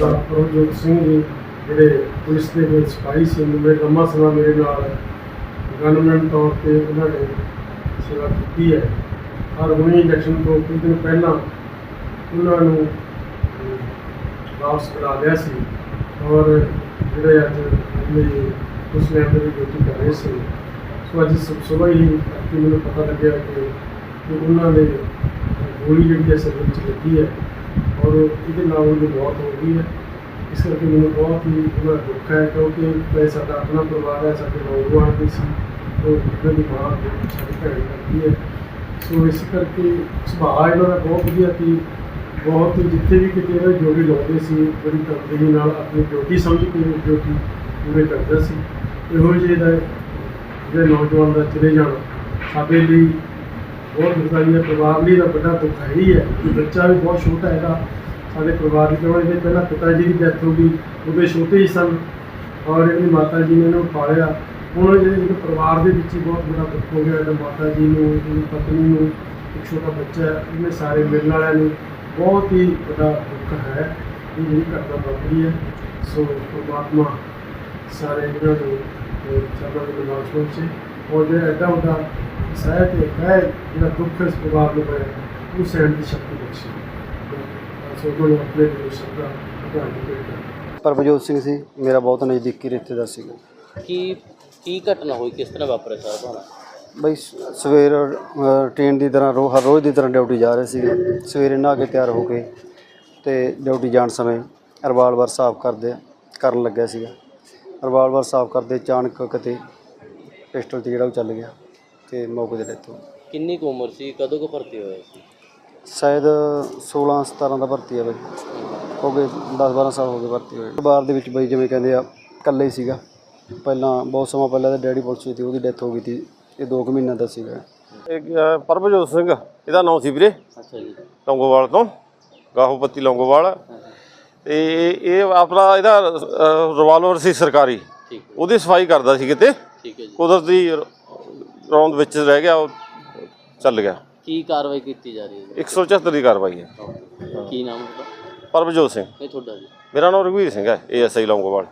ਸਰਦਾਰ ਪ੍ਰਭਜੋਤ ਸਿੰਘ ਜੀ, ਜਿਹੜੇ ਪੁਲਿਸ ਦੇ ਵਿੱਚ ਸਿਪਾਹੀ ਸੀ ਮੇਰੇ ਲੰਮਾ ਸਮਾਂ ਮੇਰੇ ਨਾਲ ਗਨਮੈਨ ਤੌਰ ਤੇ ਉਹਨਾਂ ਨੇ ਸੇਵਾ ਕੀਤੀ ਹੈ। ਔਰ ਹੁਣੇ ਇਲੈਕਸ਼ਨ ਤੋਂ ਕੁਝ ਦਿਨ ਪਹਿਲਾਂ ਉਹਨਾਂ ਨੂੰ ਵਾਪਸ ਕਰਾ ਲਿਆ ਸੀ। ਔਰ ਜਿਹੜੇ ਅੱਜ ਮੇਰੇ ਉਸ ਲੈਵਲ ਦੀ ਡਿਊਟੀ ਕਰ ਰਹੇ ਸੀ। ਸੋ ਅੱਜ ਸਵੇਰ ਹੀ ਕਿ ਮੈਨੂੰ ਪਤਾ ਲੱਗਿਆ ਕਿ ਉਹਨਾਂ ਦੇ ਗੋਲੀ ਜਿਹੜੀ ਹੈ, ਸਿਰ, ਵਿੱਚ ਲੱਗੀ ਹੈ। ਔਰ ਇਹਦੇ ਨਾਲ ਉਹਦੀ ਮੌਤ ਹੋ ਗਈ ਹੈ। ਇਸ ਕਰਕੇ ਮੈਨੂੰ ਬਹੁਤ ਹੀ ਉਹਦਾ ਦੁੱਖ ਹੈ ਕਿਉਂਕਿ ਇਹ ਸਾਡਾ ਆਪਣਾ ਪਰਿਵਾਰ ਹੈ, ਸਾਡੇ ਨੌਜਵਾਨ ਵੀ ਸੀ, ਉਹ ਇਹਨਾਂ ਦੀ ਮਾਂ ਸਾਡੀ ਭੈਣ ਕਰਦੀ ਹੈ। ਸੋ ਇਸ ਕਰਕੇ ਸੁਭਾਅ ਇਹਨਾਂ ਦਾ ਬਹੁਤ ਵਧੀਆ ਸੀ। ਬਹੁਤ ਜਿੱਥੇ ਵੀ ਕਿਤੇ ਇਹਨਾਂ ਜੋੜੀ ਲਾਉਂਦੇ ਸੀ, ਬੜੀ ਤਬਦੀਲੀ ਨਾਲ ਆਪਣੀ ਡਿਊਟੀ ਸਮਝ ਕੇ ਡਿਊਟੀ ਪੂਰੇ ਕਰਦਾ ਸੀ। ਇਹੋ ਜਿਹੇ ਦਾ ਜਿਹੜੇ ਨੌਜਵਾਨ ਦਾ ਚਲੇ ਜਾਣਾ, ਸਾਡੇ ਲਈ ਬਹੁਤ ਦੁਖਦਾਈ ਹੈ ਪਰਿਵਾਰ ਲਈ ਦਾ ਵੱਡਾ ਦੁੱਖ ਹੈ ਹੀ ਹੈ। ਕਿ ਬੱਚਾ ਵੀ ਬਹੁਤ ਛੋਟਾ ਹੈਗਾ। ਸਾਡੇ ਪਰਿਵਾਰ ਦੀ ਕਿਉਂ ਇਹਦੇ ਪਹਿਲਾਂ ਪਿਤਾ ਜੀ ਦੀ ਡੈਥ ਹੋ ਗਈ ਉਹਦੇ ਛੋਟੇ ਹੀ ਸਨ। ਔਰ ਇਹਦੀ ਮਾਤਾ ਜੀ ਨੇ ਇਹਨੂੰ ਪਾਲਿਆ। ਹੁਣ ਜਿਹੜੇ ਇਹਦੇ ਪਰਿਵਾਰ ਦੇ ਵਿੱਚ ਹੀ ਬਹੁਤ ਬੜਾ ਦੁੱਖ ਹੋ ਗਿਆ। ਇਹਦੇ ਮਾਤਾ ਜੀ ਨੂੰ, ਇਹਦੀ ਪਤਨੀ ਨੂੰ, ਇੱਕ ਛੋਟਾ ਬੱਚਾ ਇਹਨੇ ਸਾਰੇ ਮਿਲਣ ਵਾਲਿਆਂ ਨੂੰ ਬਹੁਤ ਹੀ ਵੱਡਾ ਦੁੱਖ ਹੈ। ਇਹ ਜਿਹੜੀ ਘਟਨਾ ਵਾਪਰੀ ਹੈ, ਸੋ ਪਰਮਾਤਮਾ ਸਾਰੇ ਇਹਨਾਂ ਨੂੰ ਚਾਹਾਂ ਦੇ ਨਾਲ ਪਹੁੰਚੇ। ਔਰ ਜਿਹੜਾ ਐਡਾ ਵੱਡਾ ਸਹਿਤ ਹੈ, ਜਿਹੜਾ ਦੁੱਖ ਇਸ ਪਰਿਵਾਰ ਨੂੰ ਹੋਇਆ ਉਹ ਸਹਿਣ ਦੀ ਸ਼ਕਤੀ ਬਖਸ਼ੇ। ਆਪਣੇ ਦਾ ਪਰਮਜੋਤ ਸਿੰਘ ਸੀ ਮੇਰਾ ਬਹੁਤ ਨਜ਼ਦੀਕੀ ਰਿਸ਼ਤੇਦਾਰ ਸੀਗਾ। ਕੀ ਕੀ ਘਟਨਾ ਹੋਈ? ਕਿਸ ਤਰ੍ਹਾਂ ਵਾਪਰਿਆ ਸਾਰਾ ਭਾਣਾ ਬਈ ਸ- ਸਵੇਰ ਅ, ਟ੍ਰੇਨ ਦੀ ਤਰ੍ਹਾਂ ਰੋ ਹਰ ਰੋਜ਼ ਦੀ ਤਰ੍ਹਾਂ ਡਿਊਟੀ ਜਾ ਰਹੇ ਸੀਗੇ। ਸਵੇਰੇ ਨਹਾ ਕੇ ਤਿਆਰ ਹੋ ਕੇ ਤੇ ਡਿਊਟੀ ਜਾਣ ਸਮੇਂ ਰਿਵਾਲਵਰ ਸਾਫ਼ ਕਰਦੇ ਕਰਨ ਲੱਗਿਆ ਸੀਗਾ। ਰਿਵਾਲਵਰ ਸਾਫ਼ ਕਰਦੇ ਅਚਾਨਕ ਕਿਤੇ ਪਿਸਟਲ ਤੇ ਜਿਹੜਾ ਉਹ ਚੱਲ ਗਿਆ ਤੇ ਮੌਕੇ ਤੇ ਡੈਥ ਹੋ ਗਈ। ਕਿੰਨੀ ਕੁ ਉਮਰ ਸੀ? ਕਦੋਂ ਕੁ ਭਰਤੀ ਹੋਇਆ ਸੀ? ਸ਼ਾਇਦ 16 17 ਦਾ ਭਰਤੀ ਆ ਬਈ। ਹੋ ਗਏ 10 12 ਸਾਲ ਹੋ ਗਏ ਭਰਤੀ ਹੋਏ। ਬਾਹਰ ਦੇ ਵਿੱਚ ਬਈ ਜਿਵੇਂ ਕਹਿੰਦੇ ਆ ਇਕੱਲੇ ਹੀ ਸੀਗਾ। ਪਹਿਲਾਂ ਬਹੁਤ ਸਮਾਂ ਪਹਿਲਾਂ ਤਾਂ ਡੈਡੀ ਪੁਲਿਸ ਵਿੱਚ ਸੀ ਉਹਦੀ ਡੈਥ ਹੋ ਗਈ ਸੀ। ਇਹ 2 ਕੁ ਮਹੀਨਿਆਂ ਦਾ ਸੀਗਾ। ਇਹ ਅ, ਪਰਮਜੋਤ ਸਿੰਘ ਇਹਦਾ ਨਾਮ ਸੀ ਵੀਰੇ। ਅੱਛਾ ਜੀ। ਲੌਂਗੋਵਾਲ ਤੋਂ ਗਾਹੋਪੱਤੀ ਲੌਂਗੋਵਾਲ। ਤੇ ਇਹ ਆਪਣਾ ਇਹਦਾ ਰਿਵਾਲਵਰ ਸੀ ਸਰਕਾਰੀ। ਠੀਕ ਉਹਦੀ ਸਫ਼ਾਈ ਕਰਦਾ ਸੀ ਕਿਤੇ। ਠੀਕ ਹੈ ਜੀ। ਕੁਦਰਤੀ ਰੌਂਦ ਵਿੱਚ ਰਹਿ ਗਿਆ ਉਹ ਚੱਲ ਗਿਆ। ਕੀ ਕਾਰਵਾਈ ਕੀਤੀ ਜਾ ਰਹੀ ਹੈ 174 ਦੀ ਕਾਰਵਾਈ ਹੈ। ਜੀ? ਕੀ ਨਾਮ ਹੈ ਤੁਹਾਡਾ? ਪਰਮਜੋਤ ਸਿੰਘ। ਇਹ ਤੁਹਾਡਾ ਜੀ। ਮੇਰਾ ਨਾਮ ਰਘਵੀਰ ਸਿੰਘ ਹੈ ਏਐਸਆਈ ਲੌਂਗੋਵਾਲ।